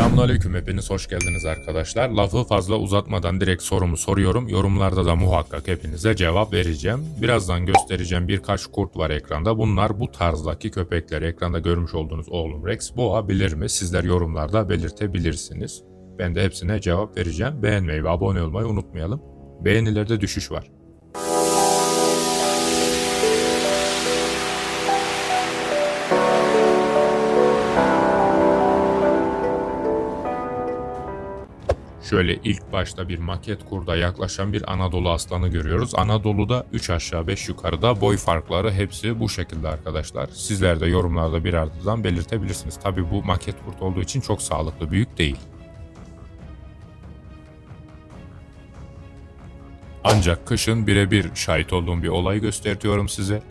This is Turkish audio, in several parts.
Selamünaleyküm hepiniz hoş geldiniz arkadaşlar. Lafı fazla uzatmadan direkt sorumu soruyorum. Yorumlarda da muhakkak hepinize cevap vereceğim. Birazdan göstereceğim birkaç kurt var ekranda. Bunlar bu tarzdaki köpekler. Ekranda görmüş olduğunuz oğlum Rex boğa bilir mi? Sizler yorumlarda belirtebilirsiniz. Ben de hepsine cevap vereceğim. Beğenmeyi ve abone olmayı unutmayalım. Beğenilerde düşüş var. Şöyle ilk başta bir maket kurda yaklaşan bir Anadolu aslanı görüyoruz. Anadolu'da 3 aşağı 5 yukarıda boy farkları hepsi bu şekilde arkadaşlar. Sizler de yorumlarda bir ardından belirtebilirsiniz. Tabi bu maket kurt olduğu için çok sağlıklı büyük değil. Ancak kışın birebir şahit olduğum bir olayı gösteriyorum size.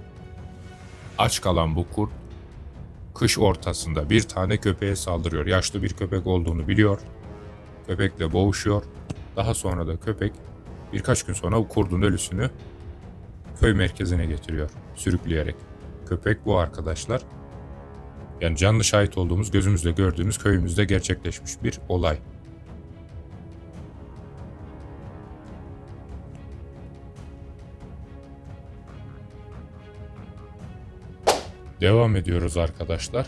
Aç kalan bu kurt kış ortasında bir tane köpeğe saldırıyor. Yaşlı bir köpek olduğunu biliyor köpekle boğuşuyor. Daha sonra da köpek birkaç gün sonra kurdun ölüsünü köy merkezine getiriyor sürükleyerek. Köpek bu arkadaşlar. Yani canlı şahit olduğumuz, gözümüzle gördüğümüz köyümüzde gerçekleşmiş bir olay. Devam ediyoruz arkadaşlar.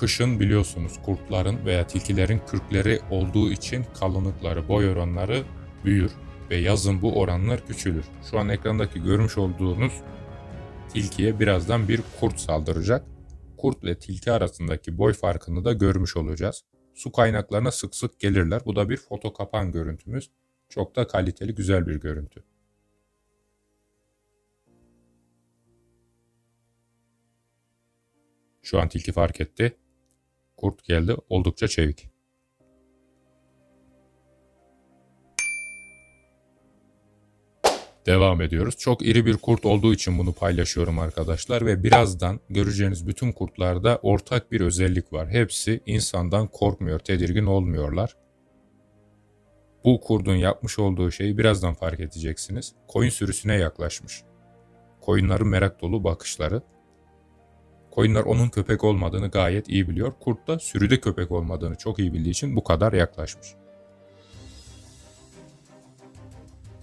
Kışın biliyorsunuz kurtların veya tilkilerin kürkleri olduğu için kalınlıkları, boy oranları büyür ve yazın bu oranlar küçülür. Şu an ekrandaki görmüş olduğunuz tilkiye birazdan bir kurt saldıracak. Kurt ile tilki arasındaki boy farkını da görmüş olacağız. Su kaynaklarına sık sık gelirler. Bu da bir foto kapan görüntümüz. Çok da kaliteli güzel bir görüntü. Şu an tilki fark etti. Kurt geldi oldukça çevik. Devam ediyoruz. Çok iri bir kurt olduğu için bunu paylaşıyorum arkadaşlar ve birazdan göreceğiniz bütün kurtlarda ortak bir özellik var. Hepsi insandan korkmuyor, tedirgin olmuyorlar. Bu kurdun yapmış olduğu şeyi birazdan fark edeceksiniz. Koyun sürüsüne yaklaşmış. Koyunların merak dolu bakışları Koyunlar onun köpek olmadığını gayet iyi biliyor. Kurt da sürüde köpek olmadığını çok iyi bildiği için bu kadar yaklaşmış.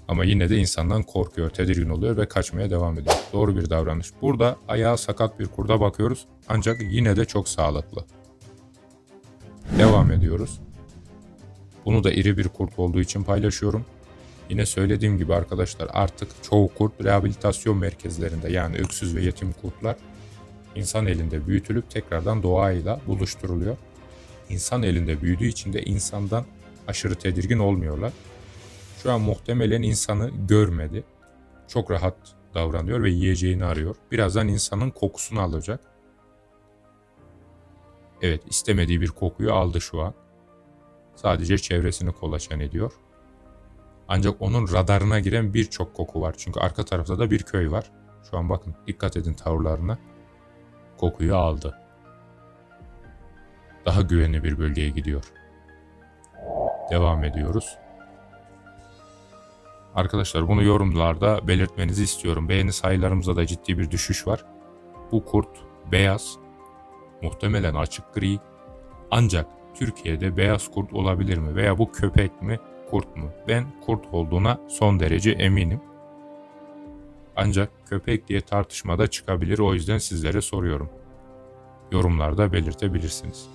Ama yine de insandan korkuyor, tedirgin oluyor ve kaçmaya devam ediyor. Doğru bir davranış. Burada ayağı sakat bir kurda bakıyoruz ancak yine de çok sağlıklı. Devam ediyoruz. Bunu da iri bir kurt olduğu için paylaşıyorum. Yine söylediğim gibi arkadaşlar artık çoğu kurt rehabilitasyon merkezlerinde yani öksüz ve yetim kurtlar insan elinde büyütülüp tekrardan doğayla buluşturuluyor. İnsan elinde büyüdüğü için de insandan aşırı tedirgin olmuyorlar. Şu an muhtemelen insanı görmedi. Çok rahat davranıyor ve yiyeceğini arıyor. Birazdan insanın kokusunu alacak. Evet istemediği bir kokuyu aldı şu an. Sadece çevresini kolaçan ediyor. Ancak onun radarına giren birçok koku var. Çünkü arka tarafta da bir köy var. Şu an bakın dikkat edin tavırlarına kokuyu aldı. Daha güvenli bir bölgeye gidiyor. Devam ediyoruz. Arkadaşlar bunu yorumlarda belirtmenizi istiyorum. Beğeni sayılarımızda da ciddi bir düşüş var. Bu kurt beyaz, muhtemelen açık gri. Ancak Türkiye'de beyaz kurt olabilir mi veya bu köpek mi, kurt mu? Ben kurt olduğuna son derece eminim. Ancak köpek diye tartışmada çıkabilir o yüzden sizlere soruyorum. Yorumlarda belirtebilirsiniz.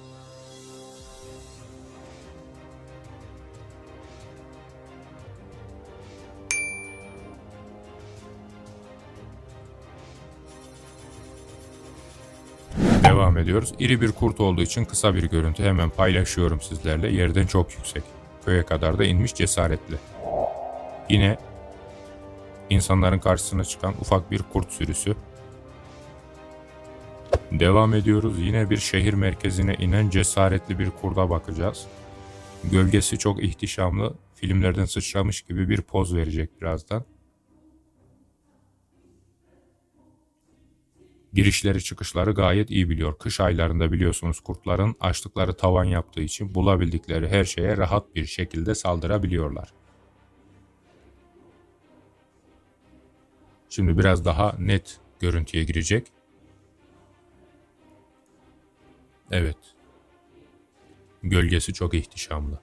Devam ediyoruz. İri bir kurt olduğu için kısa bir görüntü hemen paylaşıyorum sizlerle. Yerden çok yüksek. Köye kadar da inmiş cesaretli. Yine insanların karşısına çıkan ufak bir kurt sürüsü. Devam ediyoruz. Yine bir şehir merkezine inen cesaretli bir kurda bakacağız. Gölgesi çok ihtişamlı. Filmlerden sıçramış gibi bir poz verecek birazdan. Girişleri çıkışları gayet iyi biliyor. Kış aylarında biliyorsunuz kurtların açlıkları tavan yaptığı için bulabildikleri her şeye rahat bir şekilde saldırabiliyorlar. Şimdi biraz daha net görüntüye girecek. Evet. Gölgesi çok ihtişamlı.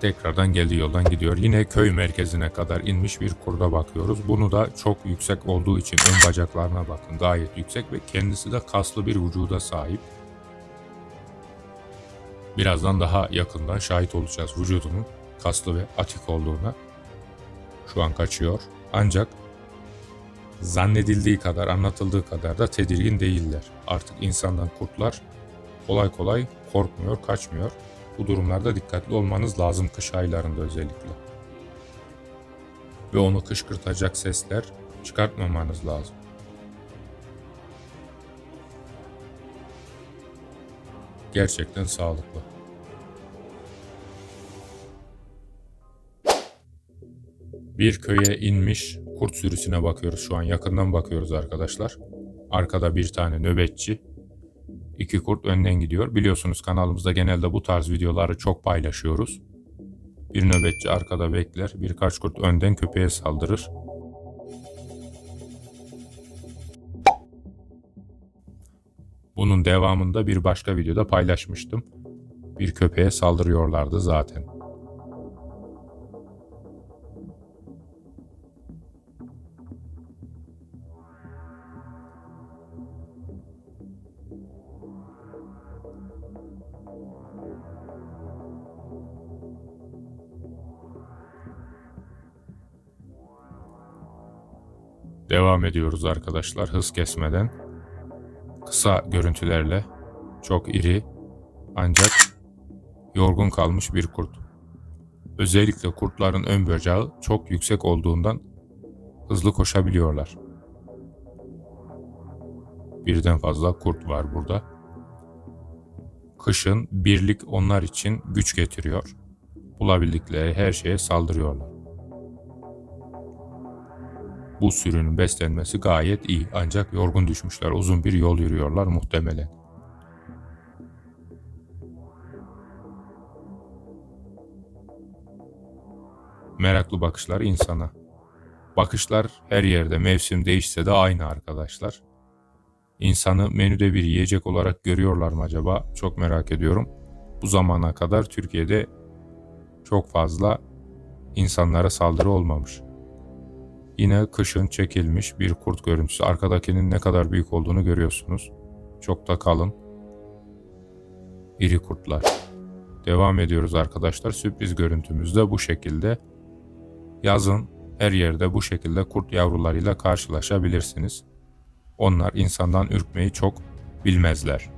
Tekrardan geldiği yoldan gidiyor. Yine köy merkezine kadar inmiş bir kurda bakıyoruz. Bunu da çok yüksek olduğu için ön bacaklarına bakın. Gayet yüksek ve kendisi de kaslı bir vücuda sahip. Birazdan daha yakından şahit olacağız vücudunun kaslı ve atik olduğuna. Şu an kaçıyor. Ancak zannedildiği kadar, anlatıldığı kadar da tedirgin değiller. Artık insandan kurtlar kolay kolay korkmuyor, kaçmıyor. Bu durumlarda dikkatli olmanız lazım kış aylarında özellikle. Ve onu kışkırtacak sesler çıkartmamanız lazım. Gerçekten sağlıklı. Bir köye inmiş kurt sürüsüne bakıyoruz şu an. Yakından bakıyoruz arkadaşlar. Arkada bir tane nöbetçi. İki kurt önden gidiyor. Biliyorsunuz kanalımızda genelde bu tarz videoları çok paylaşıyoruz. Bir nöbetçi arkada bekler. Birkaç kurt önden köpeğe saldırır. Bunun devamında bir başka videoda paylaşmıştım. Bir köpeğe saldırıyorlardı zaten. Devam ediyoruz arkadaşlar hız kesmeden. Kısa görüntülerle çok iri ancak yorgun kalmış bir kurt. Özellikle kurtların ön bacağı çok yüksek olduğundan hızlı koşabiliyorlar. Birden fazla kurt var burada. Kışın birlik onlar için güç getiriyor. Bulabildikleri her şeye saldırıyorlar. Bu sürünün beslenmesi gayet iyi ancak yorgun düşmüşler. Uzun bir yol yürüyorlar muhtemelen. Meraklı bakışlar insana. Bakışlar her yerde mevsim değişse de aynı arkadaşlar. İnsanı menüde bir yiyecek olarak görüyorlar mı acaba? Çok merak ediyorum. Bu zamana kadar Türkiye'de çok fazla insanlara saldırı olmamış. Yine kışın çekilmiş bir kurt görüntüsü. Arkadakinin ne kadar büyük olduğunu görüyorsunuz. Çok da kalın. İri kurtlar. Devam ediyoruz arkadaşlar. Sürpriz görüntümüz de bu şekilde. Yazın her yerde bu şekilde kurt yavrularıyla karşılaşabilirsiniz. Onlar insandan ürkmeyi çok bilmezler.